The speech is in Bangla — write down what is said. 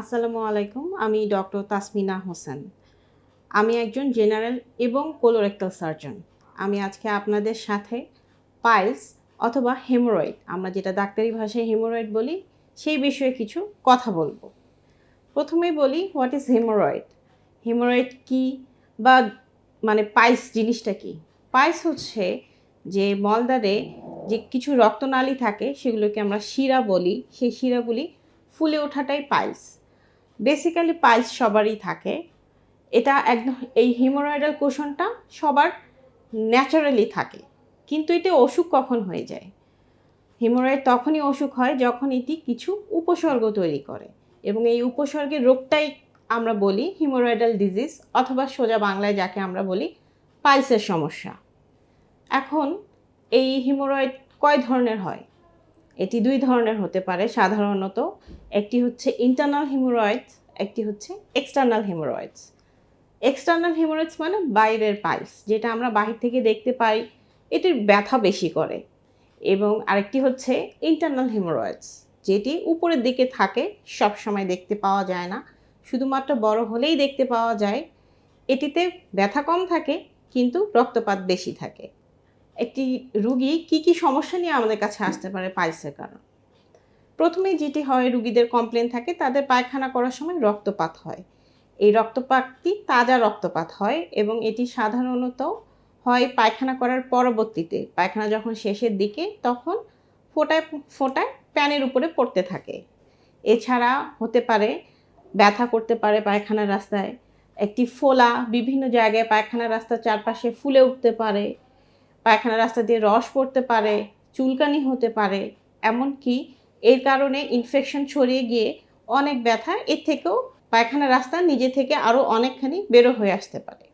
আসসালামু আলাইকুম, আমি ডক্টর তাসমিনা হোসেন। আমি একজন জেনারেল এবং কোলোরেক্টাল সার্জন আমি আজকে আপনাদের সাথে পাইলস অথবা হেমোরয়েড, আমরা যেটা ডাক্তারি ভাষায় হেমোরয়েড বলি, সেই বিষয়ে কিছু কথা বলব। প্রথমেই বলি হোয়াট ইজ হেমোরয়েড হেমোরয়েড কি বা মানে পাইলস জিনিসটা কি? পাইলস হচ্ছে যে মলদারে যে কিছু রক্তনালী থাকে, সেগুলোকে আমরা শিরা বলি। সেই শিরাগুলি ফুলে ওঠাটাই পাইলস। বেসিক্যালি পাইলস সবারই থাকে। এটা একদম এই হিমোরয়েডাল কোশনটা সবার ন্যাচারালি থাকে। কিন্তু এতে অসুখ কখন হয়ে যায়? হিমোরয়েড তখনই অসুখ হয় যখন এটি কিছু উপসর্গ তৈরি করে। এবং এই উপসর্গের রোগটাই আমরা বলি হিমোরয়েডাল ডিজিজ অথবা সোজা বাংলায় যাকে আমরা বলি পাইলসের সমস্যা। এখন এই হিমোরয়েড কয় ধরনের হয়? এটি দুই ধরনের হতে পারে। সাধারণত একটি হচ্ছে ইন্টারনাল হিমোরয়েডস একটি হচ্ছে এক্সটার্নাল হিমোরয়েডস এক্সটার্নাল হিমোরয়েডস মানে বাইরের পাইলস যেটা আমরা বাহির থেকে দেখতে পাই। এটির ব্যথা বেশি করে। এবং আরেকটি হচ্ছে ইন্টারনাল হিমোরয়েডস যেটি উপরের দিকে থাকে সব সময় দেখতে পাওয়া যায় না। শুধুমাত্র বড় হলেই দেখতে পাওয়া যায়। এটিতে ব্যথা কম থাকে, কিন্তু রক্তপাত বেশি থাকে। একটি রুগী কি কি সমস্যা নিয়ে আমাদের কাছে আসতে পারে পাইলসের কারণ? প্রথমে যেটি হয় রুগীদের কমপ্লেন থাকে তাদের পায়খানা করার সময় রক্তপাত হয়। এই রক্তপাতটি তাজা রক্তপাত হয় এবং এটি সাধারণত হয় পায়খানা করার পরবর্তীতে। পায়খানা যখন শেষের দিকে তখন ফোটায় ফোটায় প্যানের উপরে পড়তে থাকে। এছাড়া হতে পারে ব্যথা করতে পারে পায়খানার রাস্তায়। একটি ফোলা বিভিন্ন জায়গায় পায়খানার রাস্তার চারপাশে ফুলে উঠতে পারে। পায়খানা রাস্তা দিয়ে রস পড়তে পারে, চুলকানি হতে পারে, এমনকি এর কারণে ইনফেকশন ছড়িয়ে গিয়ে অনেক ব্যথা এর থেকেও পায়খানা রাস্তা নিজে থেকে আরও অনেকখানি বেরো হয়ে আসতে পারে।